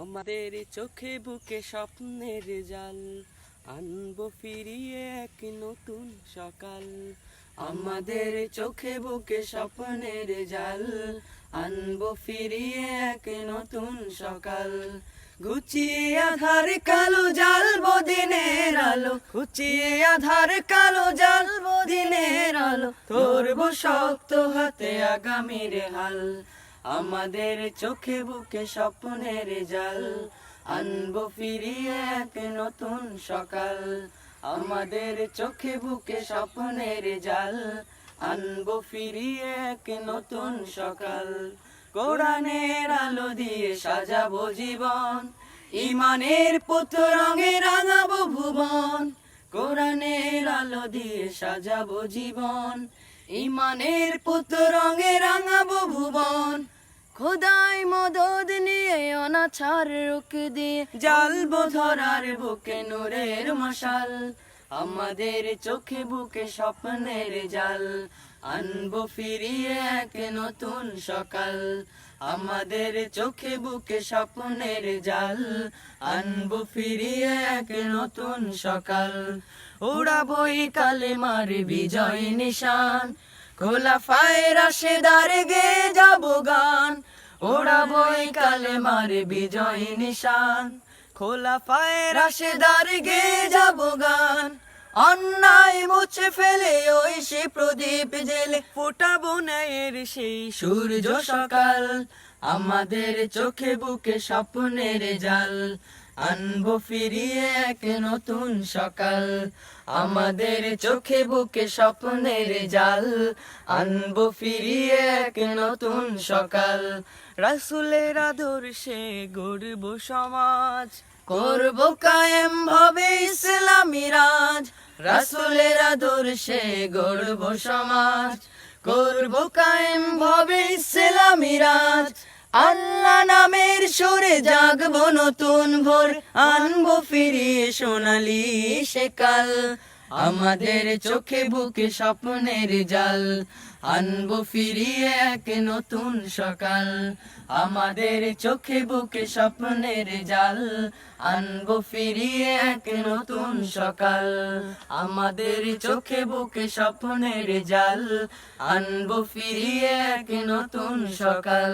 আমাদের চোখে বুকে স্বপ্নের জাল। আনব ফিরিয়ে এক নতুন সকাল। আমাদের চোখে বুকে স্বপ্নের জাল। আনব ফিরিয়ে এক নতুন সকাল। ঘুচিয়ে আধার কালো জাল দিনের আলো। ঘুচিয়ে আধার কালো জাল দিনের আলো। ধরবো শক্ত হাতে আগামীর হাল। আমাদের চোখে বুকে স্বপ্নের জাল। আনব ফিরিয়ে এক নতুন সকাল। আমাদের চোখে বুকে স্বপ্নের জাল। আনব ফিরিয়ে এক নতুন সকাল। কোরআনের আলো দিয়ে সাজাবো জীবন। ইমানের পুত রঙে রাঙাবো ভুবন। কোরআনের আলো দিয়ে সাজাবো জীবন। ইমানের পুত রঙে ভুবন খোদাই মদদ নিয়ে অনাছার রুক দিয়ে জালবো ধরার বুকে নূরের মশাল। আমাদের চোখে বুকে স্বপ্নের জাল। আনব ফিরিয়ে এক নতুন সকাল। আমাদের চোখে বুকে স্বপ্নের জাল। আনব ফিরিয়ে এক নতুন সকাল। উড়াবই কালে মার বিজয় নিশান। খোলা ফায়ের আসে দারে গে যাব ওড়াবই কালে মারে বিজয় নিশান। খোলা পায়ে রাশে দারে গে যাব গান। অন্যায় মুছে ফেলে ওই সে প্রদীপ জেলে। ফোটাবো ন্যায়ের সেই সূর্য সকাল। আমাদের চোখে বুকে স্বপ্নের জাল। আনব ফিরিয়ে এক নতুন সকাল। আমাদের চোখে বুকে স্বপ্নের জাল। আনব ফিরিয়ে এক নতুন সকাল। রাসুলের আদর্শে গড়ব সমাজ। করব কায়েম ভাবে ইসলামী রাজ। রাসুলের আদর্শে গড়ব সমাজ। করব কায়েম ভাবে ইসলামী রাজ। আল্লাহ নামের সুরে জাগবো নতুন ভোর। আনব ফিরিয়ে সোনালি সেকাল। আমাদের চোখে বুকে স্বপ্নের জাল। আনব ফিরিয়ে এক নতুন সকাল। আমাদের চোখে বুকে স্বপ্নের জাল। আনব ফিরিয়ে এক নতুন সকাল। আমাদের চোখে বুকে স্বপ্নের জাল। আনব ফিরিয়ে এক নতুন সকাল।